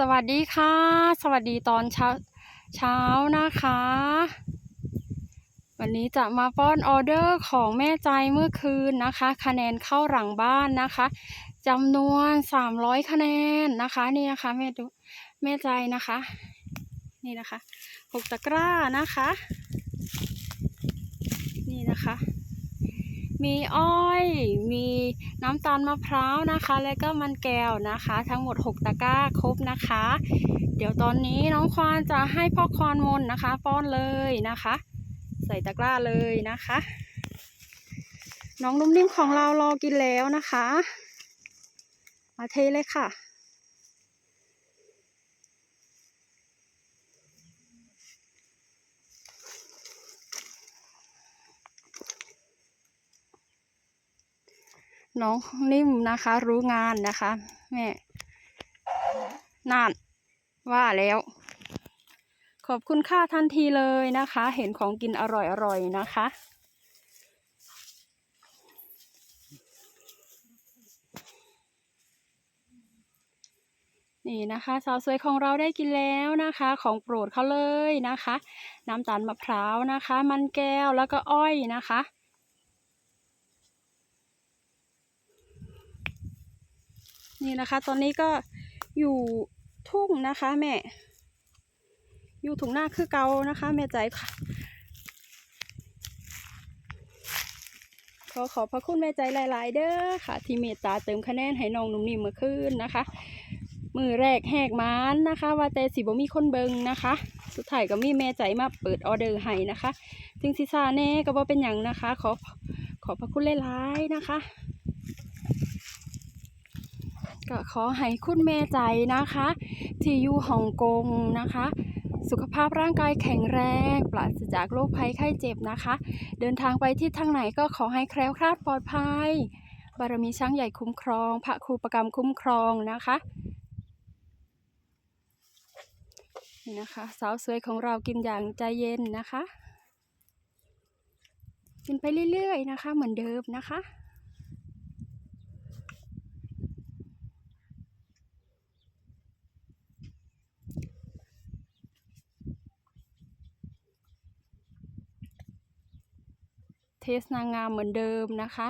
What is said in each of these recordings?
สวัสดีค่ะ สวัสดีตอนเช้าเช้านะคะ วันนี้จะมาป้อนออเดอร์ของแม่ใจเมื่อคืนนะคะ คะแนนเข้าหลังบ้านนะคะจำนวน300คะแนนนะคะนี่นะคะแม่ดูแม่ใจนะคะ นี่นะคะหกตะกร้านะคะ นี่นะคะ มีอ้อย มีน้ำตาลมะพร้าวนะคะ แล้วก็มันแก้วนะคะ ทั้งหมด 6 ตะกร้าครบนะคะ เดี๋ยวตอนนี้น้องควานจะให้พ่อควานมนนะคะ ป้อนเลยนะคะ ใส่ตะกร้าเลยนะคะ น้องนุ่มนิ่มของเรารอกินแล้วนะคะ มาเทเลยค่ะ น้องนิ่มนะคะ รู้งานนะคะแม่นั่นว่าแล้ว ขอบคุณค่าทันทีเลยนะคะ เห็นของกินอร่อยๆนะคะ นี่นะคะสาวสวยของเราได้กินแล้วนะคะ ของโปรดเขาเลยนะคะ น้ำตาลมะพร้าวนะคะ มันแก้วแล้วก็อ้อยนะคะ นี่นะคะ ตอนนี้ก็อยู่ทุ่งนะคะแม่ อยู่ถุงหน้าคือเกานะคะ แม่ใจค่ะ ขอขอบพระคุณแม่ใจหลาย ๆ เด้อค่ะ ที่เมตตาเติมคะแนนให้น้องหนุ่มนิ่มเมื่อคืนนะคะ มือแรกแหกมานนะคะ ว่าแต่สิบ่มีคนเบิงนะคะ สุดท้ายก็มีแม่ใจมาเปิดออเดอร์ให้นะคะถึงสิซาแน่ก็บ่เป็นอย่างนะคะ ขอขอบพระคุณหลาย ๆ นะคะ ก็ขอให้คุณแม่ใจนะคะ ที่อยู่ฮ่องกงนะคะ สุขภาพร่างกายแข็งแรงปราศจากโรคภัยไข้เจ็บนะคะ เดินทางไปที่ทางไหนก็ขอให้แคล้วคลาดปลอดภัย บารมีช้างใหญ่คุ้มครอง พระครูประกรรมคุ้มครองนะคะนี่นะคะสาวสวยของเรากินอย่างใจเย็นนะคะ กินไปเรื่อยๆนะคะ เหมือนเดิมนะคะ เทสนางงามเหมือนเดิมนะคะ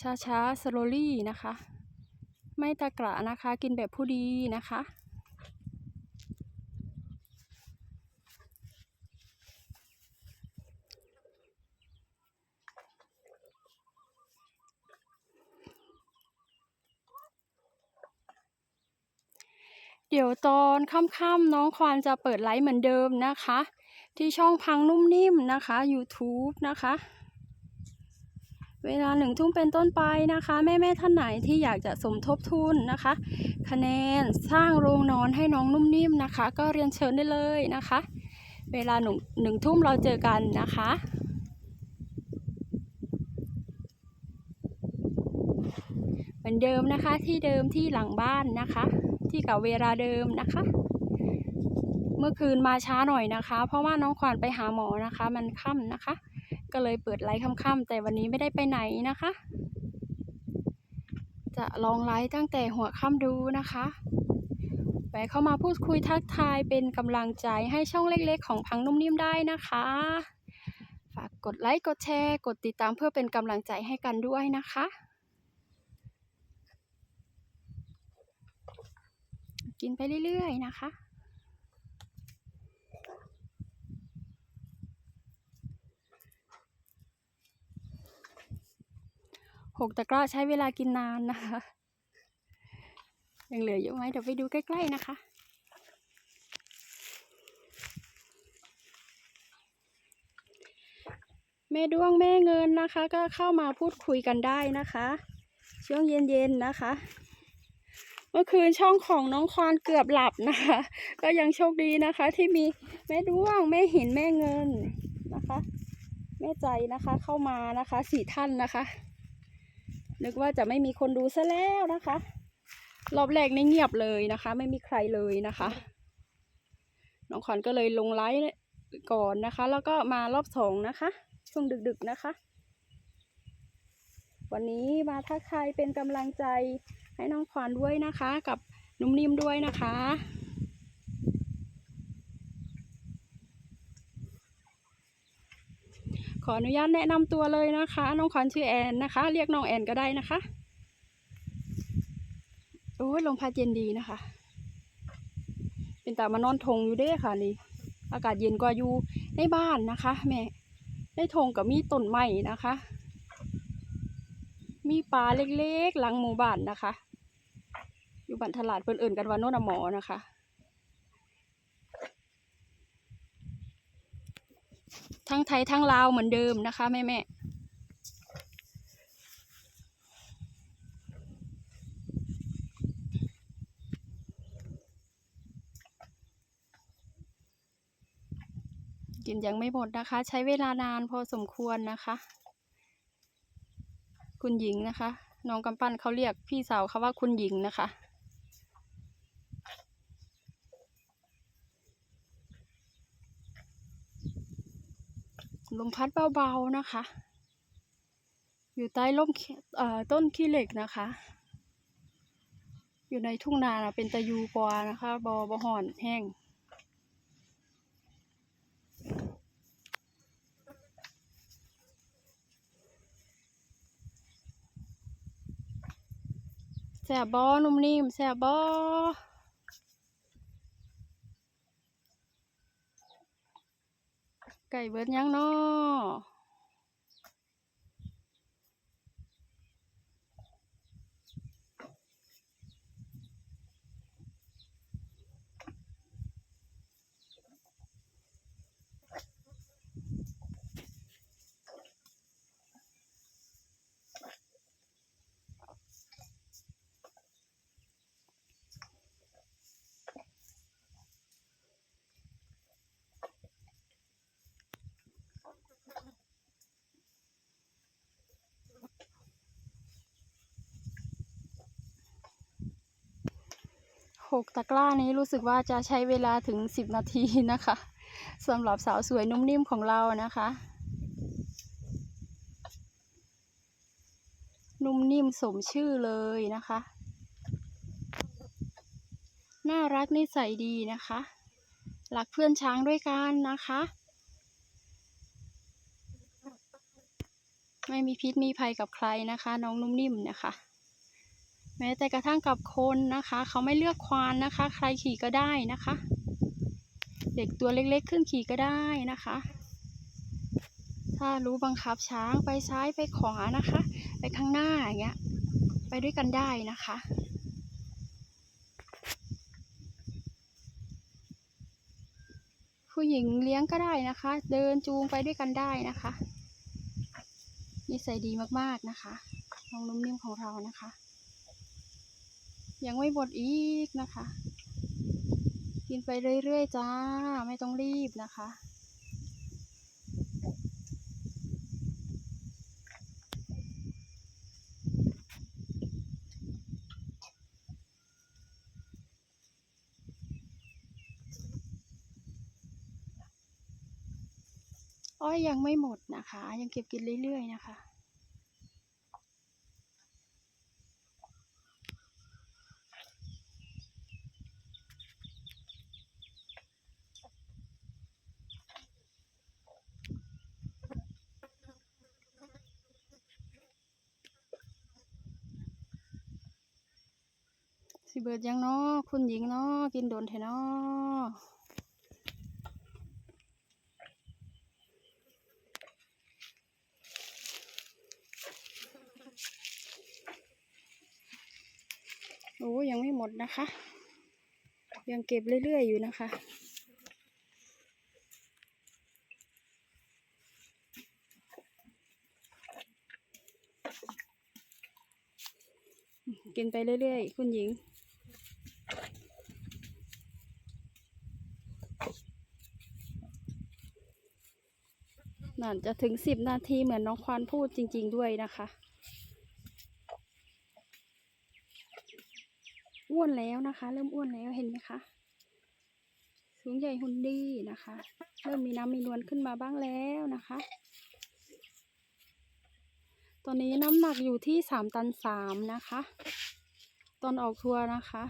ช้าช้าสโลลี่นะคะ ไม่ตะกระนะคะ กินแบบผู้ดีนะคะเดี๋ยวตอนค่ำๆน้องควานจะเปิดไลฟ์เหมือนเดิมนะคะ ที่ช่องพังนุ่มนิ่มนะคะ YouTube นะคะ เวลาหนึ่งทุ่มเป็นต้นไปนะคะ แม่ๆท่านไหนที่อยากจะสมทบทุนนะคะ คะแนนสร้างโรงนอนให้น้องนุ่มนิ่มนะคะ ก็เรียนเชิญได้เลยนะคะ เวลาหนึ่งหนึ่งทุ่มเราเจอกันนะคะเหมือนเดิมนะคะที่เดิมที่หลังบ้านนะคะ ที่ก่าเวลาเดิมนะคะ เมื่อคืนมาช้าหน่อยนะคะ เพราะว่าน้องขวัญไปหาหมอนะคะ มันค่ำนะคะ ก็เลยเปิดไลฟ์ค่ำๆแต่วันนี้ไม่ได้ไปไหนนะคะ จะลองไลฟ์ตั้งแต่หัวค่ำดูนะคะแวะเข้ามาพูดคุยทักทายเป็นกำลังใจให้ช่องเล็กๆ ของพังนุ่มนิ่มได้นะคะ ฝากกดไลค์กดแชร์ กดติดตามเพื่อเป็นกำลังใจให้กันด้วยนะคะกินไปเรื่อย ๆ นะคะ หกตะกร้าใช้เวลากินนานนะคะ ยังเหลืออยู่ไหมเดี๋ยวไปดูใกล้ๆนะคะ แม่ด้วงแม่เงินนะคะ ก็เข้ามาพูดคุยกันได้นะคะ ช่วงเย็นๆนะคะ เมื่อคืนช่องของน้องควานเกือบหลับนะคะ ก็ยังโชคดีนะคะ ที่มีแม่ด้วงแม่หินแม่เงินนะคะ แม่ใจนะคะเข้ามานะคะสี่ท่านนะคะ นึกว่าจะไม่มีคนดูซะแล้วนะคะ รอบแรกนี่เงียบเลยนะคะ ไม่มีใครเลยนะคะ น้องขวัญก็เลยลงไลฟ์ก่อนนะคะ แล้วก็มารอบสองนะคะ ช่วงดึกๆนะคะ วันนี้มาทักทายเป็นกำลังใจให้น้องขวัญด้วยนะคะ กับนุ่มนิ่มด้วยนะคะ ขออนุญาตแนะนำตัวเลยนะคะ น้องขวัญชื่อแอนนะคะ เรียกน้องแอนก็ได้นะคะ โอ้ยลมพัดเย็นดีนะคะ เป็นตามานอนทงอยู่เด้ค่ะนี่ อากาศเย็นกว่าอยู่ในบ้านนะคะแม่ในทงกับมีต้นไม้นะคะ มีปลาเล็กๆหลังหมู่บ้านนะคะ อยู่บ้านตลาดเพิ่นเอิ่นกันว่าโน่นหมอนะคะ ทั้งไทยทั้งลาวเหมือนเดิมนะคะแม่แม่กินยังไม่หมดนะคะ ใช้เวลานานพอสมควรนะคะ คุณหญิงนะคะ น้องกำปั้นเขาเรียกพี่สาวเขาว่าคุณหญิงนะคะ ลมพัดเบาๆนะคะ อยู่ใต้ร่มต้นขี้เหล็กนะคะ อยู่ในทุ่งนานะเป็นตะยูกวานะคะบอบห่อนแห้งแสบบอนุ่มนิ่มแสบบอ ไก่เบิร์ดยังเนาะ หกตะกร้านี้รู้สึกว่าจะใช้เวลาถึงสิบนาทีนะคะสำหรับสาวสวยนุ่มนิ่มของเรานะคะ นุ่มนิ่มสมชื่อเลยนะคะ น่ารักนิสัยดีนะคะรักเพื่อนช้างด้วยกันนะคะ ไม่มีพิษมีภัยกับใครนะคะ น้องนุ่มนิ่มนะคะ แม้แต่กระทั่งกับคนนะคะ เขาไม่เลือกควานนะคะ ใครขี่ก็ได้นะคะ เด็กตัวเล็กๆขึ้นขี่ก็ได้นะคะ ถ้ารู้บังคับช้างไปซ้ายไปขวานะคะ ไปข้างหน้าอย่างเงี้ยไปด้วยกันได้นะคะผู้หญิงเลี้ยงก็ได้นะคะ เดินจูงไปด้วยกันได้นะคะนิสัยดีมากๆนะคะน้องนุ่มนิ่มของเรานะคะ ยังไม่หมดอีกนะคะ กินไปเรื่อยๆจ้า ไม่ต้องรีบนะคะ อ้อยยังไม่หมดนะคะ ยังเก็บกินเรื่อยๆนะคะ สิเบิดยังเนาะคุณหญิงเนาะกินโดนเถอะเนาะโอ้ยังไม่หมดนะคะ ยังเก็บเรื่อยๆอยู่นะคะกินไปเรื่อยๆ คุณหญิง นั่นจะถึงสิบนาทีเหมือนน้องควานพูดจริง ๆด้วยนะคะอ้วนแล้วนะคะ เริ่มอ้วนแล้วเห็นไหมคะสูงใหญ่หุ่นดีนะคะ เริ่มมีน้ำมีนวลขึ้นมาบ้างแล้วนะคะ ตอนนี้น้ำหนักอยู่ที่สามตันสามนะคะ ตอนออกทัวร์นะคะ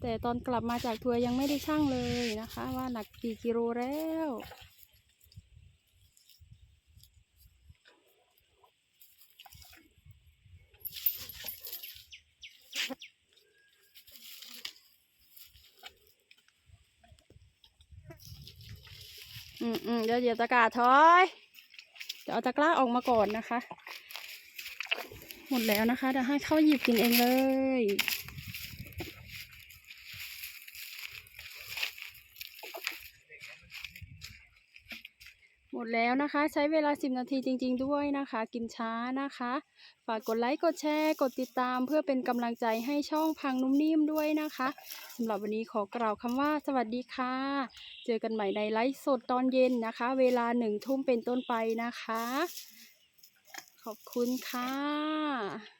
แต่ตอนกลับมาจากทัวร์ยังไม่ได้ชั่งเลยนะคะ ว่าหนักกี่กิโลแล้ว อืมอืมเดี๋ยวเดี๋ยวตะกร้าถอยเดี๋ยวเอาตะกร้าออกมาก่อนนะคะ หมดแล้วนะคะเดี๋ยวให้เขาหยิบกินเองเลย หมด แล้วนะคะ ใช้เวลา 10 นาทีจริง ๆ ด้วยนะคะ กินช้านะคะ ฝากกดไลค์กดแชร์ กดติดตาม เพื่อเป็นกำลังใจให้ช่องพังนุ่มนิ่มด้วยนะคะสำหรับวันนี้ขอกล่าวคำว่าสวัสดีค่ะ เจอกันใหม่ในไลฟ์สดตอนเย็นนะคะ เวลาหนึ่งทุ่มเป็นต้นไปนะคะ ขอบคุณค่ะ